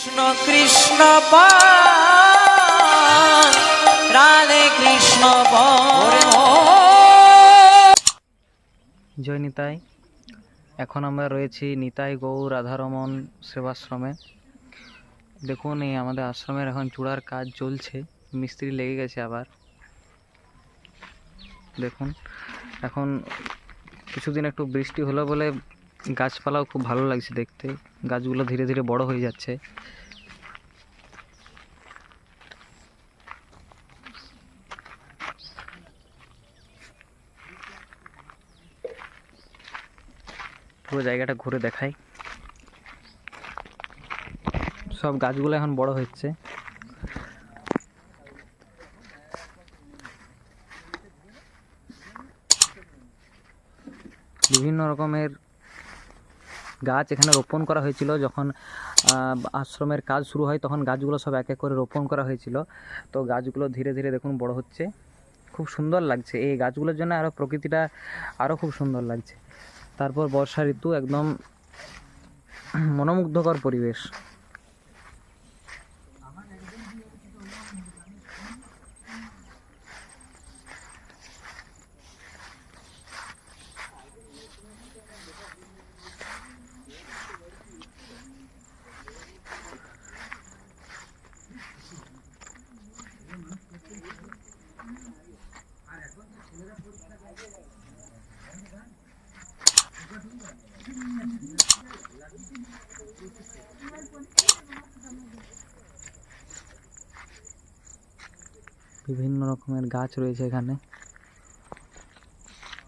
কৃষ্ণ কৃষ্ণ রাধে কৃষ্ণ জয় নিতাই। এখন আমরা রয়েছি নিতাই গৌর রাধারমন সেবাশ্রমে। দেখুন, এই আমাদের আশ্রমের এখন চূড়ার কাজ চলছে। মিস্ত্রি লেগে গেছে আবার। দেখুন, এখন কিছুদিন একটু বৃষ্টি হলো বলে গাছপালাও খুব ভালো লাগছে দেখতে। গাছগুলো ধীরে ধীরে বড় হয়ে যাচ্ছে। পুরো জায়গাটা ঘুরে দেখাই। সব গাছগুলো এখন বড় হচ্ছে। বিভিন্ন রকমের গাছ এখানে রোপণ করা হয়েছিল। যখন আশ্রমের কাজ শুরু হয়, তখন গাছগুলো সব এক এক করে রোপণ করা হয়েছিল। তো গাছগুলো ধীরে ধীরে দেখুন বড় হচ্ছে। খুব সুন্দর লাগছে। এই গাছগুলোর জন্য আরও প্রকৃতিটা আরও খুব সুন্দর লাগছে। তারপর বর্ষা ঋতু, একদম মনোমুগ্ধকর পরিবেশ। বিভিন্ন রকমের গাছ রয়েছে এখানে।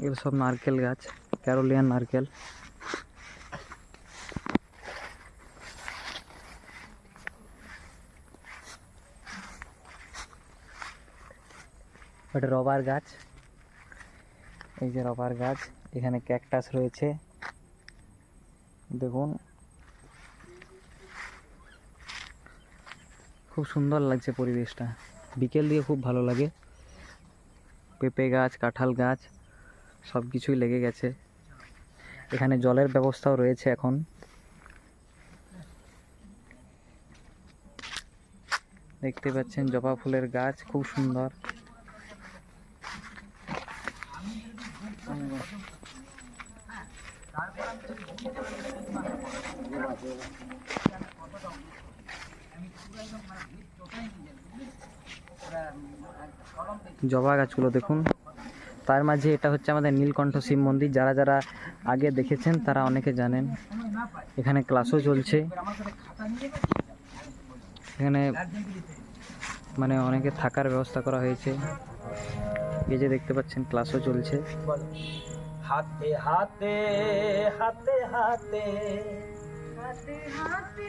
এগুলো সব নারকেল গাছ, ক্যারোলিয়ান নারকেল। ওটা রবার গাছ। এই যে রবার গাছ, এখানে ক্যাকটাস রয়েছে। দেখুন। খুব সুন্দর লাগছে পরিবেশটা। বিকেল দিয়ে খুব ভালো লাগে। পেঁপে গাছ, কাঁঠাল গাছ, সব কিছুই লেগে গেছে। এখানে জলের ব্যবস্থাও রয়েছে এখন। দেখতে পাচ্ছেন জবা ফুলের গাছ, খুব সুন্দর। জবা গাছগুলো দেখুন। তার মাঝে এটা হচ্ছে আমাদের নীলকণ্ঠ শিব মন্দির। যারা যারা আগে দেখেছেন তারা অনেকে জানেন। এখানে ক্লাসও চলছে। এখানে মানে অনেকে থাকার ব্যবস্থা করা হয়েছে। এই যে দেখতে পাচ্ছেন ক্লাসও চলছে। হাতে হাতে হাতে হাতে। হাতে হাতে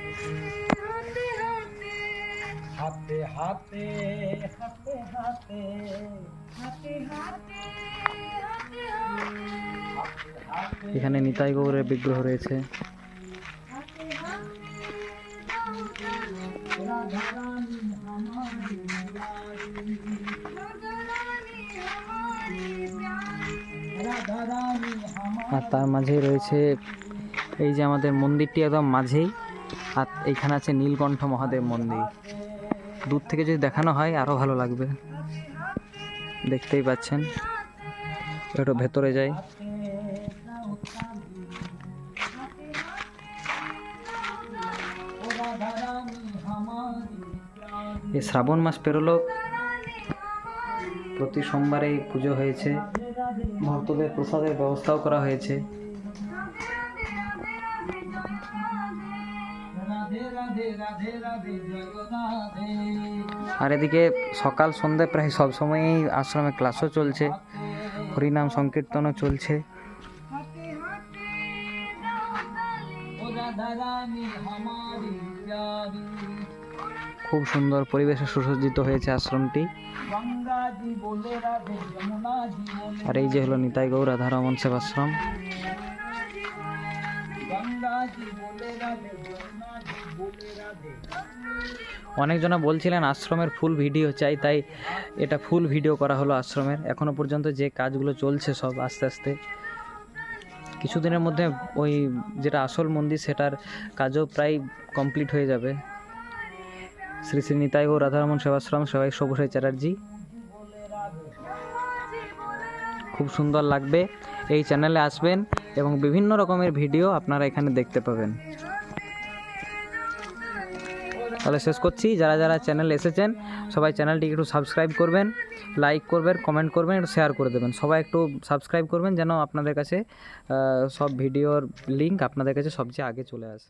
হাতে হাতে হাতে হাতে হাতে হাতে হাতে এখানে নিতাই গৌরের বিগ্রহ রয়েছে। আর তার মাঝেই রয়েছে এই যে আমাদের মন্দিরটি একদম মাঝেই আর এইখানে আছে নীলকণ্ঠ মহাদেব মন্দির। দূর থেকে যদি দেখানো হয় আরও ভালো লাগবে। দেখতেই পাচ্ছেন। একটু ভেতরে যাই। এই শ্রাবণ মাস পেরোলো। প্রতি সোমবারেই পুজো হয়েছে। ভক্তদের প্রসাদের ব্যবস্থাও করা হয়েছে। আর এদিকে সকাল সন্ধ্যা প্রায় সব সময়ই আশ্রমে ক্লাসও চলছে। হরিনাম সংকীর্তনও চলছে। খুব সুন্দর পরিবেশে সুসজ্জিত হয়েছে আশ্রমটি। আর এই যে হলো নিতাই গৌর রাধারমন সেবাশ্রম। অনেকজনা বলছিলেন আশ্রমের ফুল ভিডিও চাই, তাই এটা ফুল ভিডিও করা হলো আশ্রমের। এখনও পর্যন্ত যে কাজগুলো চলছে সব আস্তে আস্তে। কিছুদিনের মধ্যে ওই যেটা আসল মন্দির সেটার কাজও প্রায় কমপ্লিট হয়ে যাবে। শ্রী শ্রী নিতাই গৌ রাধারমন সেবাশ্রম, সেবাই সবুসাই চ্যাটার্জি। খুব সুন্দর লাগবে। এই চ্যানেলে আসবেন এবং বিভিন্ন রকমের ভিডিও আপনারা এখানে দেখতে পাবেন। তাহলে শেষ করছি। যারা যারা চ্যানেল এসেছেন, সবাই চ্যানেলটিকে একটু সাবস্ক্রাইব করবেন লাইক করবেন কমেন্ট করবেন, একটু শেয়ার করে দেবেন। সবাই একটু সাবস্ক্রাইব করবেন যেন আপনাদের কাছে সব ভিডিওর লিঙ্ক আপনাদের কাছে সবচেয়ে আগে চলে আসে।